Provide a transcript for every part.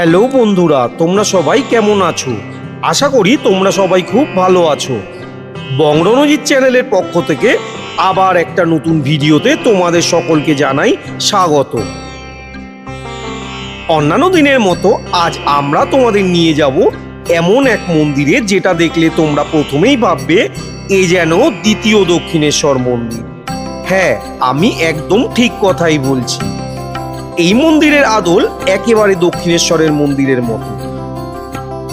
Hello বন্ধুরা, তোমরা সবাই কেমন আছো? আশা করি তোমরা সবাই খুব ভালো আছো। বংরণজিৎ চ্যানেলের পক্ষ থেকে আবার একটা নতুন ভিডিওতে তোমাদের সকলকে জানাই স্বাগত। অন্যান্য দিনের মতো আজ আমরা তোমাদের নিয়ে যাব এমন এক মন্দিরে যেটা দেখলে তোমরা প্রথমেই ভাববে, এ যেন দ্বিতীয় দক্ষিণেশ্বর মন্দির। হ্যাঁ আমি একদম ঠিক কথাই বলছি। এই মন্দিরের আদল একেবারে দক্ষিণেশ্বরের মন্দিরের মতো।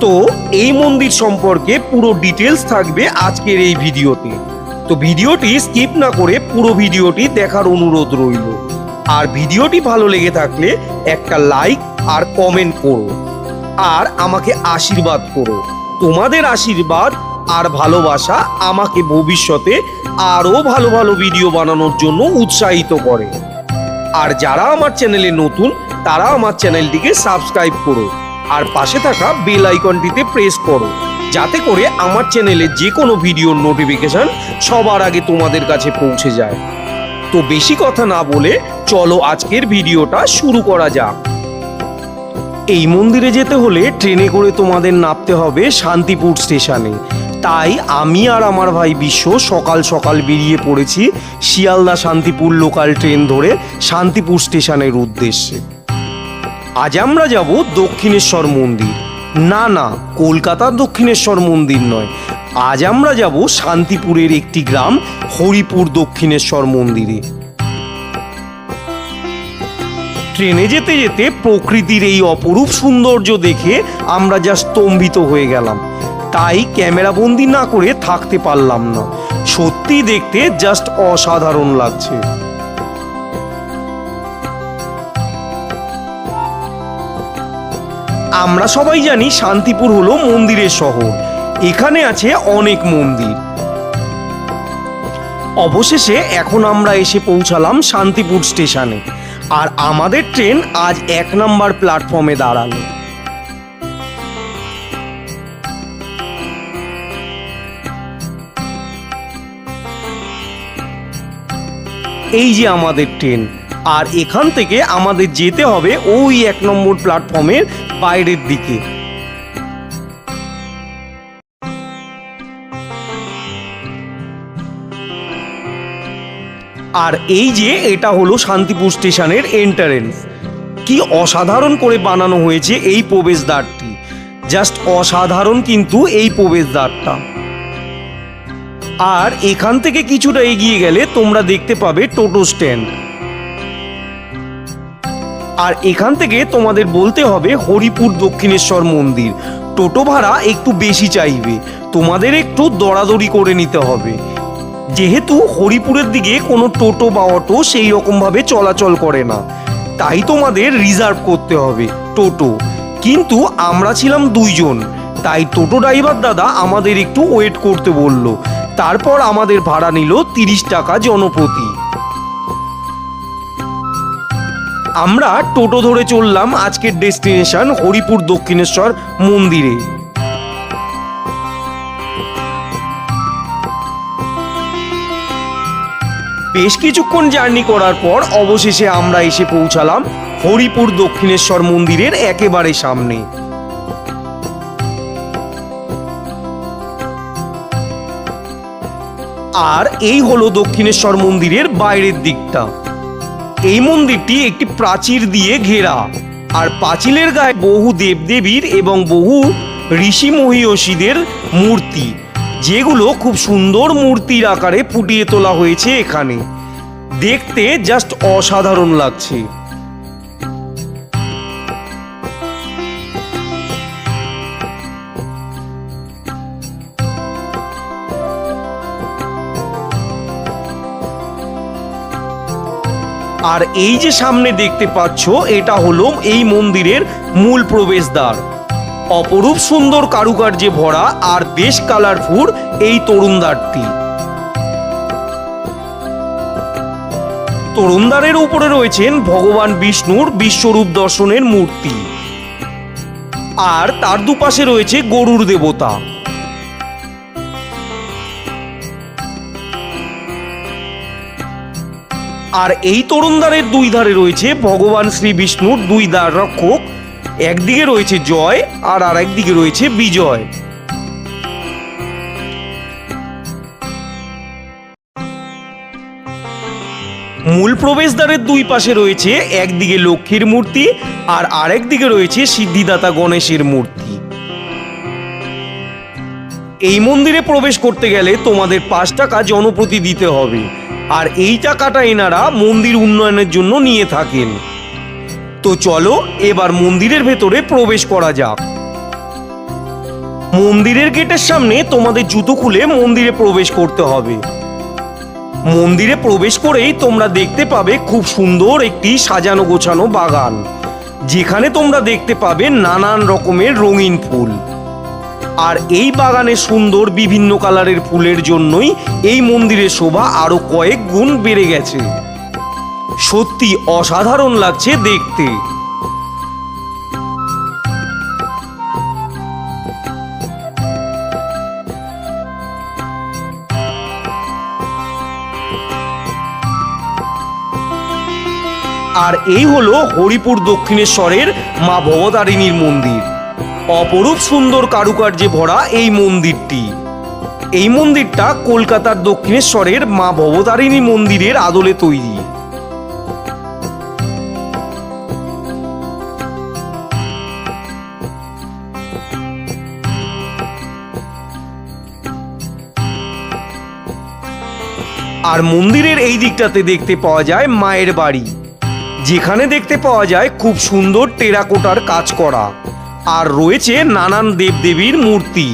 তো এই মন্দির সম্পর্কে পুরো ডিটেলস থাকবে আজকের এই ভিডিওতে। তো ভিডিওটি স্কিপ না করে পুরো ভিডিওটি দেখার অনুরোধ রইল। আর ভিডিওটি ভালো লেগে থাকলে একটা লাইক আর কমেন্ট করো। আর আমাকে আশীর্বাদ করো। তোমাদের আশীর্বাদ আর ভালোবাসা আমাকে ভবিষ্যতে আরও ভালো ভালো ভিডিও বানানোর জন্য উৎসাহিত করে। আর যারা আমার চ্যানেলে নতুন, তারা আমার চ্যানেলটিকে সাবস্ক্রাইব করো। আর পাশে থাকা বেল আইকনটিতে প্রেস করো, যাতে করে আমার চ্যানেলে যে কোনো ভিডিওর নোটিফিকেশন সবার আগে তোমাদের কাছে পৌঁছে যায়। তো বেশি কথা না বলে চলো আজকের ভিডিওটা শুরু করা যাক। এই মন্দিরে যেতে হলে ট্রেনে করে তোমাদের নামতে হবে শান্তিপুর স্টেশনে। তাই আমি আর আমার ভাই বিশ্ব সকাল সকাল বেরিয়ে পড়েছি শিয়ালদা শান্তিপুর লোকাল ট্রেন ধরে শান্তিপুর স্টেশনের উদ্দেশ্যে। আজ আমরা যাব দক্ষিণেশ্বর মন্দির। না না কলকাতার দক্ষিণেশ্বর মন্দির নয়। আজ আমরা যাব শান্তিপুরের একটি গ্রাম, হরিপুর দক্ষিণেশ্বর মন্দিরে। ট্রেনে যেতে যেতে প্রকৃতির এই অপরূপ সৌন্দর্য দেখে আমরা যা স্তম্ভিত হয়ে গেলাম। তাই ক্যামেরা বন্দি না করে থাকতে পারলাম না। সত্যি দেখতে জাস্ট অসাধারণ লাগছে। আমরা সবাই জানি শান্তিপুর হলো মন্দিরের শহর। এখানে আছে অনেক মন্দির। অবশেষে এখন আমরা এসে পৌঁছালাম শান্তিপুর স্টেশনে। আর আমাদের ট্রেন আজ এক নাম্বার প্ল্যাটফর্মে দাঁড়াল। এই যে আমাদের ট্রেন, আর এখান থেকে আমাদের যেতে হবে ওই এক নম্বর প্ল্যাটফর্মের বাইরের দিকে। আর এই যে এটা হলো শান্তিপুর স্টেশনের এন্টারেন্স কি অসাধারণ করে বানানো হয়েছে এই প্রবেশদ্বারটি। জাস্ট অসাধারণ কিন্তু এই প্রবেশদ্বারটা। আর এখান থেকে কিছুটা এগিয়ে গেলে তোমরা দেখতে পাবে টোটো স্ট্যান্ড। আর এখান থেকে তোমাদের বলতে হবে হরিপুর দক্ষিণেশ্বর মন্দির। টোটো ভাড়া একটু বেশি চাইবে। তোমাদের একটু দরাদরি করে নিতে হবে। যেহেতু হরিপুরের দিকে কোনো টোটো বা অটো সেই রকমভাবে চলাচল করে না, তাই তোমাদের রিজার্ভ করতে হবে টোটো। কিন্তু আমরা ছিলাম দুইজন, তাই টোটো ড্রাইভার দাদা আমাদের একটু ওয়েট করতে বলল। তারপর আমাদের ভাড়া নিল তিরিশ টাকা জনপ্রতি। আমরা টোটো ধরে চললাম আজকের ডেস্টিনেশন হরিপুর দক্ষিণেশ্বর মন্দিরে। বেশ কিছুক্ষণ জার্নি করার পর অবশেষে আমরা এসে পৌঁছালাম হরিপুর দক্ষিণেশ্বর মন্দিরের একেবারে সামনে। আর এই হলো দক্ষিণেশ্বর মন্দিরের বাইরের দিকটা। এই মন্দিরটি একটি প্রাচীর দিয়ে ঘেরা। আর পাঁচিলের গায়ে বহু দেবদেবীর এবং বহু ঋষি মহিষীদের মূর্তি, যেগুলো খুব সুন্দর মূর্তির আকারে ফুটিয়ে তোলা হয়েছে এখানে। দেখতে জাস্ট অসাধারণ লাগছে। আর এই যে সামনে দেখতে পাচ্ছ, এটা হলো এই মন্দিরের মূল প্রবেশদ্বার। অপরূপ সুন্দর কারুকার্যে ভরা আর বেশ কালারফুল এই তরুণদ্বারটি তরুণদ্বারের উপরে রয়েছেন ভগবান বিষ্ণুর বিশ্বরূপ দর্শনের মূর্তি। আর তার দুপাশে রয়েছে গরুর দেবতা। আর এই তরুণদ্বারের দুই ধারে রয়েছে ভগবান শ্রী বিষ্ণুর দুই দ্বার রক্ষক। একদিকে রয়েছে জয় আর আর একদিকে রয়েছে বিজয়। মূল প্রবেশদ্বারের দুই পাশে রয়েছে একদিকে লক্ষ্মীর মূর্তি আর আরেক দিকে রয়েছে সিদ্ধিদাতা গণেশের মূর্তি। এই মন্দিরে প্রবেশ করতে গেলে তোমাদের পাঁচ টাকা জনপ্রতি দিতে হবে। আর এই টাকাটা এনারা মন্দির উন্নয়নের জন্য নিয়ে থাকেন। তো চলো, এবার মন্দিরের ভেতরে প্রবেশ করা যাক। মন্দিরের গেটের সামনে তোমাদের জুতো খুলে মন্দিরে প্রবেশ করতে হবে। মন্দিরে প্রবেশ করেই তোমরা দেখতে পাবে খুব সুন্দর একটি সাজানো গোছানো বাগান, যেখানে তোমরা দেখতে পাবে নানান রকমের রঙিন ফুল। আর এই বাগানে সুন্দর বিভিন্ন কালারের ফুলের জন্যই এই মন্দিরের শোভা আরও কয়েক গুণ বেড়ে গেছে। সত্যি অসাধারণ লাগছে দেখতে। আর এই হলো হরিপুর দক্ষিণেশ্বরের মা ভবতারিণীর মন্দির। অপরূপ সুন্দর কারুকার্যে ভরা এই মন্দিরটি। এই মন্দিরটা কলকাতার দক্ষিণেশ্বরের মা ভবতারিণী মন্দিরের আদলে তৈরি। আর মন্দিরের এই দিকটাতে দেখতে পাওয়া যায় মায়ের বাড়ি, যেখানে দেখতে পাওয়া যায় খুব সুন্দর টেরাকোটার কাজ করা, আর রয়েছে নানান দেবদেবীর মূর্তি।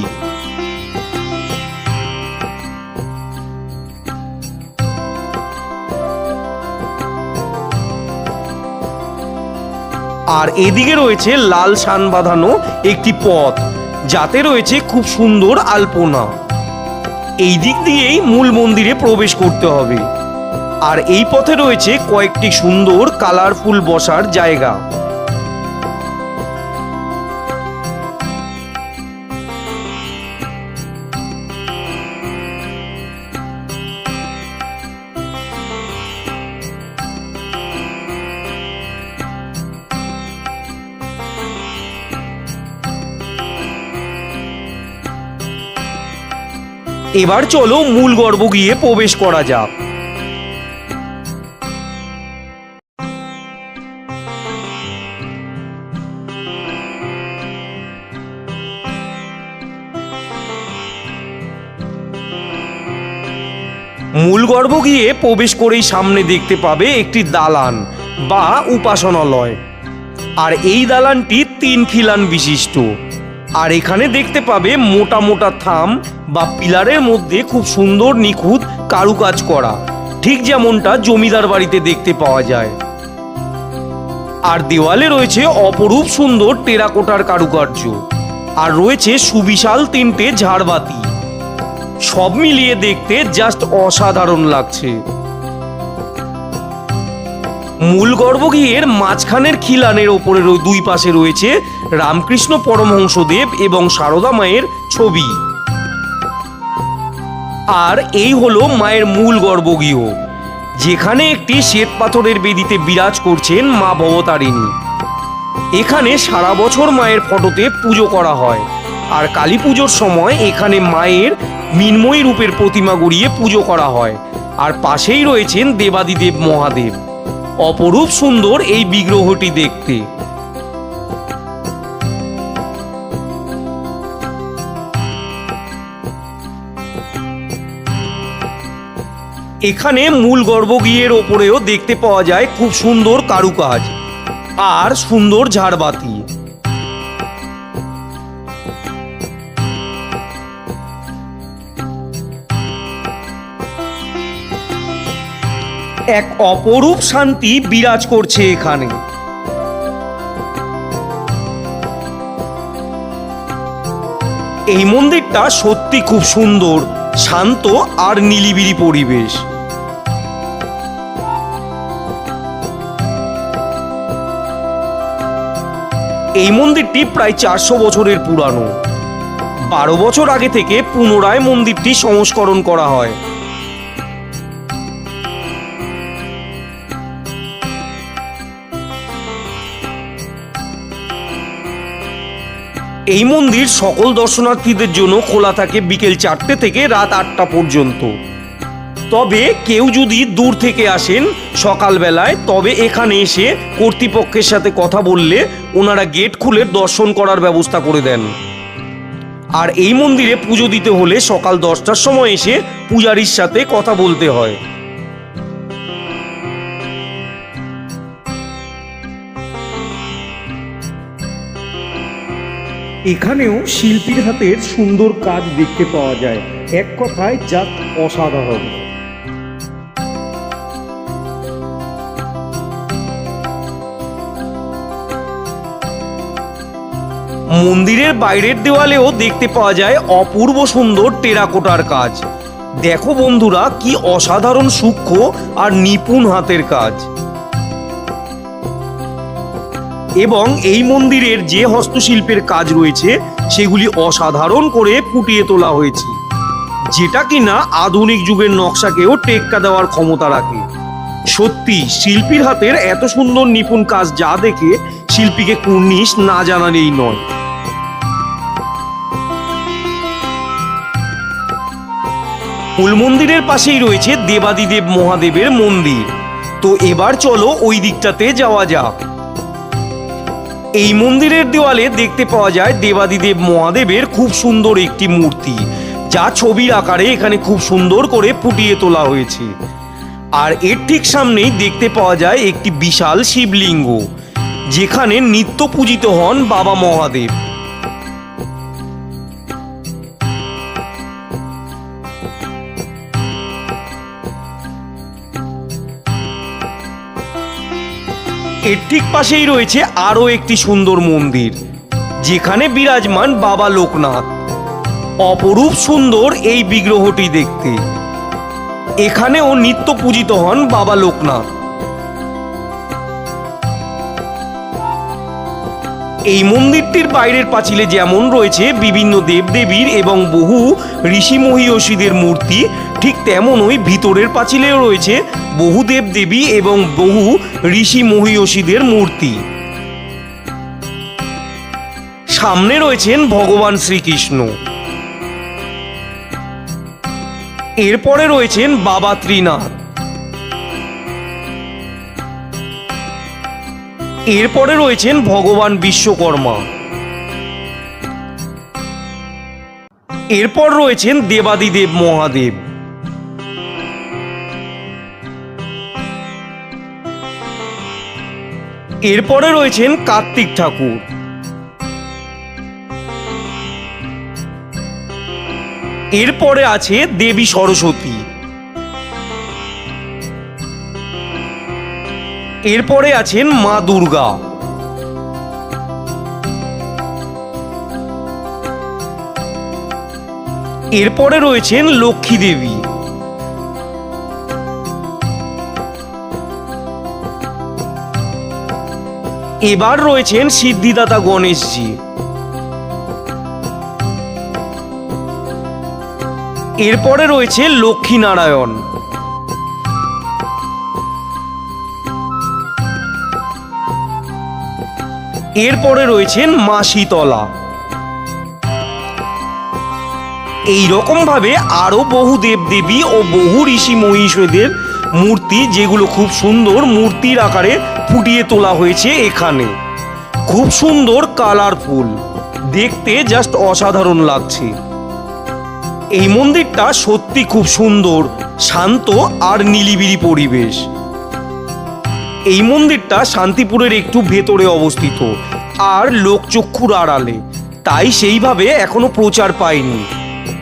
আর এদিকে রয়েছে লাল শান বাঁধানো একটি পথ, যাতে রয়েছে খুব সুন্দর আলপনা। এই দিক দিয়েই মূল মন্দিরে প্রবেশ করতে হবে। আর এই পথে রয়েছে কয়েকটি সুন্দর কালারফুল বসার জায়গা। এবার চলো মূল গর্ভ গিয়ে প্রবেশ করা যাক। মূল গর্ভ গিয়ে প্রবেশ করেই সামনে দেখতে পাবে একটি দালান বা উপাসনালয়। আর এই দালানটি তিন খিলান বিশিষ্ট। আর এখানে দেখতে পাবে মোটা মোটা থাম বা পিলারের মধ্যে খুব সুন্দর নিখুঁত কারুকাজ করা। ঠিক যেমনটা জমিদার বাড়িতে দেখতে পাওয়া যায়। আর দেওয়ালে রয়েছে অপরূপ সুন্দর টেরাকোটার কারুকার্য। আর রয়েছে সুবিশাল তিনটে ঝাড়বাতি। সব মিলিয়ে দেখতে জাস্ট অসাধারণ লাগছে। মূল গর্ভগৃহের মাঝখানের খিলানের ওপরে রো- দুই পাশে রয়েছে রামকৃষ্ণ পরমহংসদেব এবং সারদা মায়ের ছবি। আর এই হলো মায়ের মূল গর্ভগৃহ, যেখানে একটি শ্বেত পাথরের বেদিতে বিরাজ করছেন মা ভবতারিণী। এখানে সারা বছর মায়ের ফটোতে পুজো করা হয়, আর কালী পুজোর সময় এখানে মায়ের মিন্ময়ী রূপের প্রতিমা গড়িয়ে পুজো করা হয়, আর পাশেই রয়েছেন দেবাদিদেব মহাদেব। অপরূপ সুন্দর এই বিগ্রহটি দেখতে। এখানে মূল গর্ভগৃহের ওপরেও দেখতে পাওয়া যায় খুব সুন্দর কারুকাজ আর সুন্দর ঝাড়বাতি। এক অপরূপ শান্তি বিরাজ করছে এখানে। এই মন্দিরটা সত্যি খুব সুন্দর, শান্ত আর নিলিবিলি পরিবেশ। এই মন্দিরটি প্রায় চারশো বছরের পুরানো। বারো বছর আগে থেকে পুনরায় মন্দিরটি সংস্করণ করা হয়। এই মন্দির সকল দর্শনার্থীদের জন্য খোলা থাকে বিকেল চারটে থেকে রাত আটটা পর্যন্ত। তবে কেউ যদি দূর থেকে আসেন সকালবেলায় তবে এখানে এসে কর্তৃপক্ষের সাথে কথা বললে ওনারা গেট খুলে দর্শন করার ব্যবস্থা করে দেন। আর এই মন্দিরে পুজো দিতে হলে সকাল দশটার সময় এসে পূজারীর সাথে কথা বলতে হয়। এখানেও শিল্পীর হাতের সুন্দর কাজ দেখতে পাওয়া যায়। এক কথায় যা অসাধারণ। মন্দিরের বাইরের দেওয়ালেও দেখতে পাওয়া যায় অপূর্ব সুন্দর টেরাকোটার কাজ। দেখো বন্ধুরা, কি অসাধারণ সূক্ষ্ম আর নিপুণ হাতের কাজ। এবং এই মন্দিরের যে হস্তশিল্পের কাজ রয়েছে, সেগুলি অসাধারণ করে ফুটিয়ে তোলা হয়েছে। যেটা কিনা আধুনিক যুগের নকশাকেও টেক্কা দেওয়ার ক্ষমতা রাখে। সত্যি, শিল্পীর হাতের এত সুন্দর নিপুণ কাজ যা দেখে শিল্পীকে কুর্নিশ না জানালেই নয়। মূল মন্দিরের পাশেই রয়েছে দেবাদিদেব মহাদেবের মন্দির। তো এবার চলো ওই দিকটাতে যাওয়া যাক। এই মন্দিরের দেওয়ালে দেখতে পাওয়া যায় দেবাদিদেব মহাদেবের খুব সুন্দর একটি মূর্তি, যা ছবির আকারে এখানে খুব সুন্দর করে ফুটিয়ে তোলা হয়েছে। আর এর ঠিক সামনেই দেখতে পাওয়া যায় একটি বিশাল শিবলিঙ্গ, যেখানে নিত্য পূজিত হন বাবা মহাদেব। এর ঠিক পাশেই রয়েছে আরও একটি সুন্দর মন্দির, যেখানে বিরাজমান বাবা লোকনাথ। অপরূপ সুন্দর এই বিগ্রহটি দেখতে। এখানেও নিত্য পূজিত হন বাবা লোকনাথ। এই মন্দিরটির বাইরের পাঁচিলে যেমন রয়েছে বিভিন্ন দেবদেবীর এবং বহু ঋষি মহিষীদের মূর্তি ঠিক তেমনই ভিতরের পাঁচিলেও রয়েছে বহু দেবদেবী এবং বহু ঋষি মহিষীদের মূর্তি। সামনে রয়েছেন ভগবান শ্রীকৃষ্ণ। এরপরে রয়েছেন বাবা ত্রিনাথ। এরপরে রয়েছেন ভগবান বিশ্বকর্মা। এরপর রয়েছেন দেবাদিদেব মহাদেব। এরপরে রয়েছেন কার্তিক ঠাকুর। এরপরে আছে দেবী সরস্বতী। এরপরে আছেন মা দুর্গা। এরপরে রয়েছেন লক্ষ্মী দেবী। এবার রয়েছেন সিদ্ধিদাতা গণেশজি। এরপরে রয়েছে লক্ষ্মী নারায়ণ এরপরে রয়েছেন মাসিতলা শীতলা। এই রকম ভাবে আরও বহু দেবদেবী ও বহু ঋষি মহিষদের মূর্তি, যেগুলো খুব সুন্দর মূর্তির আকারে ফুটিয়ে তোলা হয়েছে এখানে। খুব সুন্দর কালারফুল দেখতে জাস্ট অসাধারণ লাগছে। এই মন্দিরটা সত্যি খুব সুন্দর, শান্ত আর নিলিবিলি পরিবেশ। এই মন্দিরটা শান্তিপুরের একটু ভেতরে অবস্থিত আর লোকচক্ষুর আড়ালে। তাই সেইভাবে এখনও প্রচার পায়নি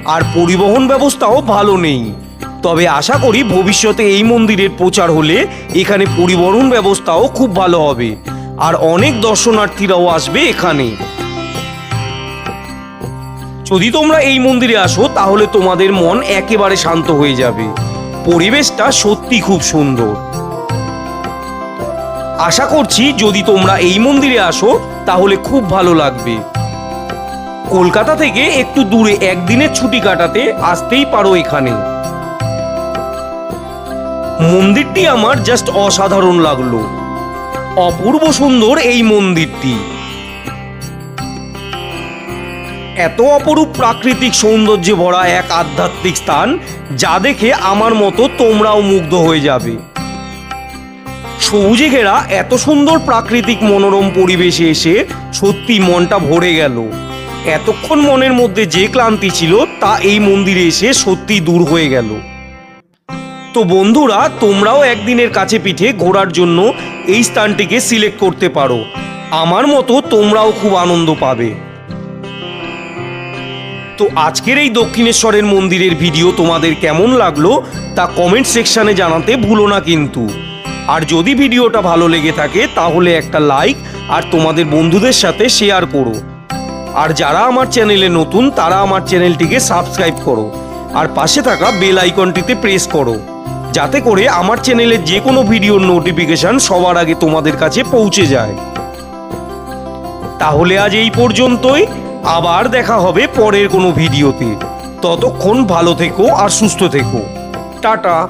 আর পরিবহন ব্যবস্থাও ভালো নেই। তবে আশা করি ভবিষ্যতে এই মন্দিরের প্রচার হলে এখানে পরিবহন ব্যবস্থাও খুব ভালো হবে। আর অনেক দর্শনার্থীরাও আসবে এখানে। যদি তোমরা এই মন্দিরে আসো, তাহলে তোমাদের মন একেবারে শান্ত হয়ে যাবে। পরিবেশটা সত্যি খুব সুন্দর। আশা করছি যদি তোমরা এই মন্দিরে আসো, তাহলে খুব ভালো লাগবে। কলকাতা থেকে একটু দূরে একদিনের ছুটি কাটাতে আসতেই পারো এখানে। মন্দিরটি আমার জাস্ট অসাধারণ লাগল। অপূর্ব সুন্দর এই মন্দিরটি। এত অপরূপ প্রাকৃতিক সৌন্দর্যে ভরা এক আধ্যাত্মিক স্থান, যা দেখে আমার মতো তোমরাও মুগ্ধ হয়ে যাবে। সবুজে ঘেরা এত সুন্দর প্রাকৃতিক মনোরম পরিবেশে এসে সত্যি মনটা ভরে গেল। এতক্ষণ মনের মধ্যে যে ক্লান্তি ছিল, তা এই মন্দিরে এসে সত্যি দূর হয়ে গেল। তো বন্ধুরা, তোমরাও একদিনের কাছে পিঠে ঘোরার জন্য এই স্থানটিকে সিলেক্ট করতে পারো। আমার মতো তোমরাও খুব আনন্দ পাবে। তো আজকের এই দক্ষিণেশ্বরের মন্দিরের ভিডিও তোমাদের কেমন লাগল, তা কমেন্ট সেকশানে জানাতে ভুলো না কিন্তু। আর যদি ভিডিওটা ভালো লেগে থাকে, তাহলে একটা লাইক আর তোমাদের বন্ধুদের সাথে শেয়ার করো। আর যারা আমার চ্যানেলে নতুন, তারা আমার চ্যানেলটিকে সাবস্ক্রাইব করো। আর পাশে থাকা বেল আইকনটিতে প্রেস করো। যাতে করে আমার চ্যানেলের যে কোনো ভিডিওর নোটিফিকেশান সবার আগে তোমাদের কাছে পৌঁছে যায়। তাহলে আজ এই পর্যন্তই। আবার দেখা হবে পরের কোনো ভিডিওতে। ততক্ষণ ভালো থেকো আর সুস্থ থেকো। টাটা।